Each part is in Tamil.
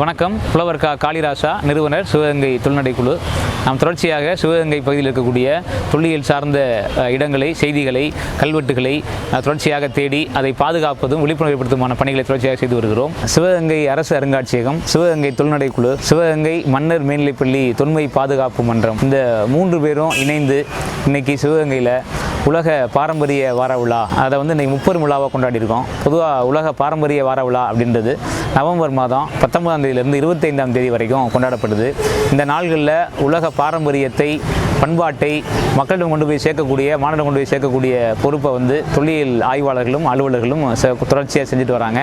வணக்கம். புலவர் கா காளிராசா நிறுவனர் சிவகங்கை தொழில்நடை குழு. நாம் தொடர்ச்சியாக சிவகங்கை பகுதியில் இருக்கக்கூடிய தொல்லியல் சார்ந்த இடங்களை செய்திகளை கல்வெட்டுகளை தொடர்ச்சியாக தேடி அதை பாதுகாப்பதும் விழிப்புணர்வு ஏற்படுத்துமான பணிகளை தொடர்ச்சியாக செய்து வருகிறோம். சிவகங்கை அரசு அருங்காட்சியகம் சிவகங்கை தொழில்நடை குழு சிவகங்கை மன்னர் மேல்நிலைப்பள்ளி தொன்மை பாதுகாப்பு மன்றம். இந்த மூன்று பேரும் இணைந்து இன்னைக்கு சிவகங்கையில் உலக பாரம்பரிய வார விழா அதை வந்து இன்னைக்கு முப்பெரும் விழாவாக கொண்டாடி இருக்கோம் பொதுவாக உலக பாரம்பரிய வார விழா அப்படின்றது நவம்பர் மாதம் பத்தொன்பதாம் தேதியிலிருந்து இருபத்தைந்தாம் தேதி வரைக்கும் கொண்டாடப்படுது. இந்த நாள்களில் உலக பாரம்பரியத்தை பண்பாட்டை மக்களிடம் கொண்டு போய் சேர்க்கக்கூடிய மாநிலம் கொண்டு போய் சேர்க்கக்கூடிய பொறுப்பை வந்து தொல்லியல் ஆய்வாளர்களும் அலுவலர்களும் தொடர்ச்சியாக செஞ்சுட்டு வராங்க.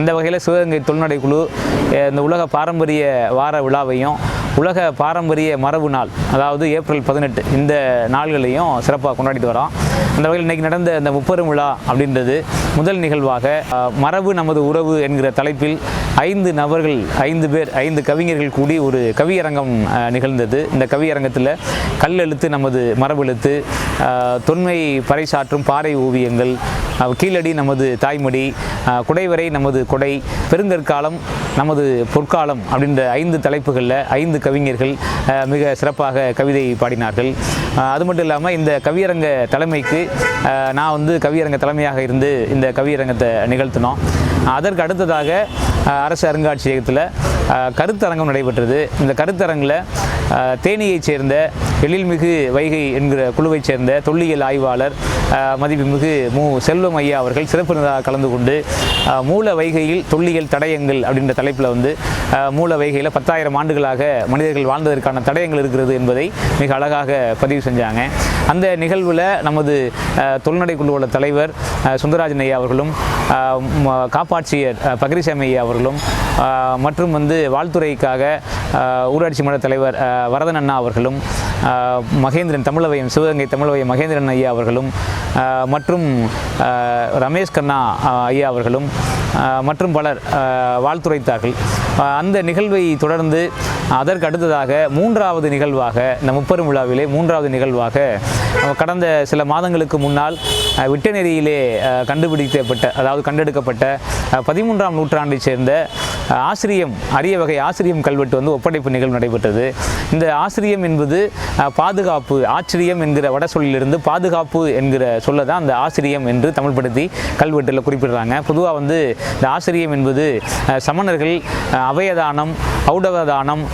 அந்த வகையில் சிவகங்கை தொழில்நடை குழு இந்த உலக பாரம்பரிய வார விழாவையும் உலக பாரம்பரிய மரபு நாள் அதாவது ஏப்ரல் பதினெட்டு இந்த நாள்களையும் சிறப்பாக கொண்டாடிட்டு வரோம். அந்த வகையில் இன்றைக்கி நடந்த இந்த முப்பெரும் விழா அப்படின்றது முதல் நிகழ்வாக மரபு நமது உறவு என்கிற தலைப்பில் ஐந்து நபர்கள் ஐந்து பேர் ஐந்து கவிஞர்கள் கூடி ஒரு கவியரங்கம் நிகழ்ந்தது. இந்த கவியரங்கத்தில் கல்லெழுத்து நமது மரபெழுத்து எழுத்து தொன்மை பறைசாற்றும் பாறை ஓவியங்கள் கீழடி நமது தாய்மொழி குடைவரை நமது கொடை பெருங்கற்காலம் நமது பொற்காலம் அப்படின்ற ஐந்து தலைப்புகளில் ஐந்து கவிஞர்கள் மிக சிறப்பாக கவிதை பாடினார்கள். அது மட்டும் இல்லாமல் இந்த கவியரங்க தலைமைக்கு நான் வந்து கவியரங்க தலைமையாக இருந்து இந்த கவியரங்கத்தை நிகழ்த்தினோம். அதற்கு அடுத்ததாக அரசு அருங்காட்சியகத்தில் கருத்தரங்கம் நடைபெற்றது. இந்த கருத்தரங்கில் தேனியைச் சேர்ந்த எழில்மிகு வைகை என்கிற குழுவைச் சேர்ந்த தொல்லியல் ஆய்வாளர் மதிப்புமிகு மு. செல்வம் ஐயா அவர்கள் சிறப்பு கலந்து கொண்டு மூல வைகையில் தொல்லியல் தடயங்கள் அப்படின்ற தலைப்பில் வந்து மூல வைகையில் பத்தாயிரம் ஆண்டுகளாக மனிதர்கள் வாழ்ந்ததற்கான தடயங்கள் இருக்கிறது என்பதை மிக அழகாக பதிவு செஞ்சாங்க. அந்த நிகழ்வில் நமது தொல்நடை குழுவோட தலைவர் சுந்தரராஜன் ஐயா அவர்களும் காப்பாட்சியர் பகிரிசாமி ஐயா அவர்களும் மற்றும் வந்து வாழ்த்துறைக்காக ஊராட்சி மன்ற தலைவர் வரதன் அண்ணா அவர்களும் மகேந்திரன் தமிழவையம் சிவகங்கை தமிழவையம் மகேந்திரன் ஐயா அவர்களும் மற்றும் ரமேஷ் கண்ணா ஐயா அவர்களும் மற்றும் பலர் வாழ்த்துரைத்தார்கள். அந்த நிகழ்வை தொடர்ந்து அதற்கு அடுத்ததாக மூன்றாவது நிகழ்வாக இந்த முப்பெரும் விழாவிலே மூன்றாவது நிகழ்வாக கடந்த சில மாதங்களுக்கு முன்னால் விட்டநெறியிலே கண்டுபிடிக்கப்பட்ட அதாவது கண்டெடுக்கப்பட்ட பதிமூன்றாம் நூற்றாண்டைச் சேர்ந்த ஆசிரியம் அரிய வகை ஆசிரியம் கல்வெட்டு வந்து ஒப்படைப்பு நிகழ்வு நடைபெற்றது. இந்த ஆசிரியம் என்பது பாதுகாப்பு ஆச்சரியம் என்கிற வட சொல்லிலிருந்து பாதுகாப்பு என்கிற சொல்ல தான் அந்த ஆசிரியம் என்று தமிழ்படுத்தி கல்வெட்டில் குறிப்பிடுறாங்க. பொதுவாக வந்து இந்த ஆசிரியம் என்பது சமணர்கள் அவயதானம் ஔடவதானம்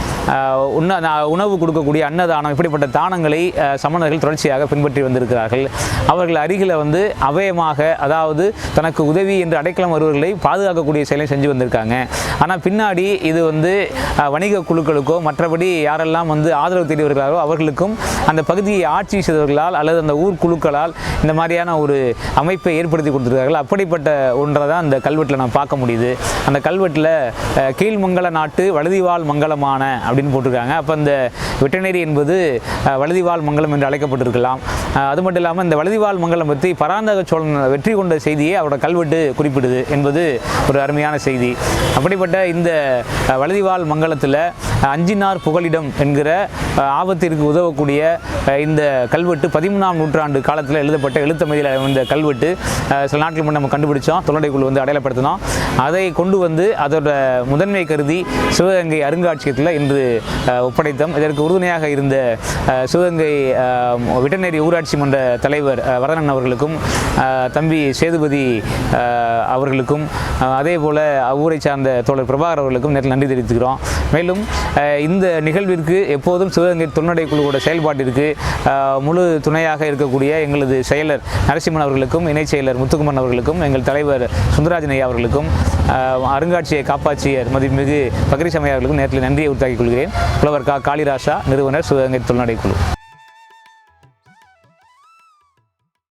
உண்ண உணவு கொடுக்கக்கூடிய அன்னதானம் இப்படிப்பட்ட தானங்களை சமணர்கள் தொடர்ச்சியாக பின்பற்றி வந்திருக்கிறார்கள். அவர்கள் அருகில் வந்து அவயமாக அதாவது தனக்கு உதவி என்று அடைக்கலம் வருவர்களை பாதுகாக்கக்கூடிய செயலை செஞ்சு வந்திருக்காங்க. ஆனால் பின்னாடி இது வந்து வணிக குழுக்களுக்கோ மற்றபடி யாரெல்லாம் வந்து ஆதரவு தேடி அவர்களுக்கும் அந்த பகுதியை ஆட்சி செய்தவர்களால் அல்லது அந்த ஊர் குழுக்களால் இந்த மாதிரியான ஒரு அமைப்பை ஏற்படுத்தி கொடுத்துருக்கார்கள் அப்படிப்பட்ட ஒன்றை தான் அந்த கல்வெட்டில் நான் பார்க்க முடியுது. அந்த கல்வெட்டில் கீழ்மங்கல நாட்டு வலதிவாழ் மங்கலமான அப்படின்னு போட்டிருக்காங்க. அப்போ இந்த வெட்டனரி என்பது அஹ், மங்கலம் என்று அழைக்கப்பட்டிருக்கலாம். அது மட்டும் இல்லாமல் இந்த வழுதிவாள் மங்கலம் பற்றி பராந்தக சோழன் வெற்றி கொண்ட செய்தியை அவரோட கல்வெட்டு குறிப்பிடுது என்பது ஒரு அருமையான செய்தி. அப்படிப்பட்ட இந்த அஹ், மங்கலத்தில் அஞ்சினார் புகலிடம் என்கிற ஆபத்திற்கு உதவக்கூடிய இந்த கல்வெட்டு பதிமூணாம் நூற்றாண்டு காலத்தில் எழுதப்பட்ட எழுத்தமைதியில் இந்த கல்வெட்டு. சில நாட்கள் முன் நம்ம கண்டுபிடிச்சோம். தொழிலை குழு வந்து அடையாளப்படுத்தினோம். அதை கொண்டு வந்து அதோட முதன்மை கருதி சிவகங்கை அருங்காட்சியகத்தில் இன்று ஒப்படைத்தோம். இதற்கு உறுதுணையாக இருந்த சிவகங்கை விட்டநேரி ஊராட்சி மன்ற தலைவர் வரதன் அவர்களுக்கும் தம்பி சேதுபதி அவர்களுக்கும் அதே போல் ஊரை சார்ந்த தோழர் பிரபாகர் அவர்களுக்கும் நேரில் நன்றி தெரிவித்துக்கிறோம். மேலும் இந்த நிகழ்விற்கு எப்போதும் சிவகங்கை தொல்நடை குழுவோட செயல்பாட்டிற்கு முழு துணையாக இருக்கக்கூடிய எங்களது செயலர் நரசிம்மன் அவர்களுக்கும் இணைச் செயலர் முத்துக்குமன் அவர்களுக்கும் எங்கள் தலைவர் சுந்தராஜன் ஐயா அவர்களுக்கும் அருங்காட்சியை அருங்காட்சியக காப்பாட்சியர் மதிப்புமிகு சமய அவர்களுக்கும் நேரத்தில் நன்றியை உருத்தாக்கிக் கொள்கிறேன். புலவர் கா காளிராசா நிறுவனர் சிவகங்கை தொல்நடை குழு.